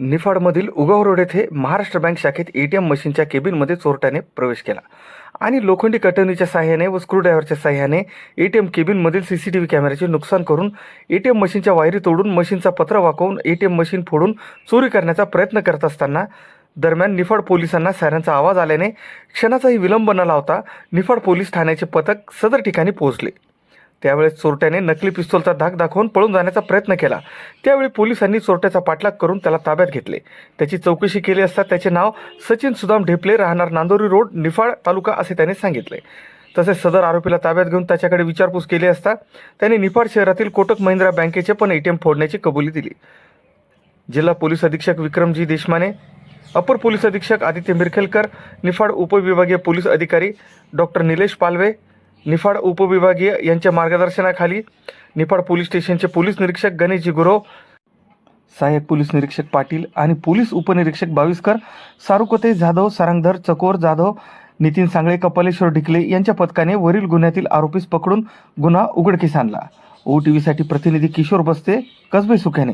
निफाडमधील उगाव रोड येथे महाराष्ट्र बँक शाखेत ए टी एम मशीनच्या केबिनमध्ये चोरट्याने प्रवेश केला. आणि लोखंडी कटवणीच्या साह्याने व स्क्रूड्रायव्हरच्या साह्याने एम केबिनमधील सी सी टी व्ही कॅमेऱ्याचे नुकसान करून ए टी एम मशीनच्या वायरी तोडून मशीनचा पत्र वाकवून ए टी एम मशीन फोडून चोरी करण्याचा प्रयत्न करत असताना दरम्यान निफाड पोलिसांना सायरनचा आवाज आल्याने क्षणाचाही विलंब न लावता निफाड पोलीस ठाण्याचे पथक सदर ठिकाणी पोहोचले. त्यावेळेस चोरट्याने नकली पिस्तोलचा धाक दाखवून पळून जाण्याचा प्रयत्न केला. त्यावेळी पोलिसांनी चोरट्याचा पाठलाग करून त्याला ताब्यात घेतले. त्याची चौकशी केली असता त्याचे नाव सचिन सुदाम ढेपले राहणार नांदोरी रोड निफाड तालुका असे त्याने सांगितले. तसेच सदर आरोपीला ताब्यात घेऊन त्याच्याकडे विचारपूस केली असता त्याने निफाड शहरातील कोटक महिंद्रा बँकेचे पण एटीएम फोडण्याची कबुली दिली. जिल्हा पोलीस अधीक्षक विक्रमजी देशमाने अपर पोलीस अधीक्षक आदित्य मिरखेलकर निफाड उपविभागीय पोलीस अधिकारी डॉक्टर निलेश पालवे निफाड उपविभागीय यांच्या मार्गदर्शनाखाली निफाड पोलीस स्टेशनचे पोलीस निरीक्षक गणेशजी गुरव सहाय्यक पोलीस निरीक्षक पाटील आणि पोलीस उपनिरीक्षक बाविस्कर सारुकते जाधव सारंगधर चकोर जाधव नितीन सांगळे कपालेश्वर ढिकले यांच्या पथकाने वरील गुन्ह्यातील आरोपीस पकडून गुन्हा उघडकीस आणला. ओ टी व्हीसाठी प्रतिनिधी किशोर बस्ते कसबे सुख्याने.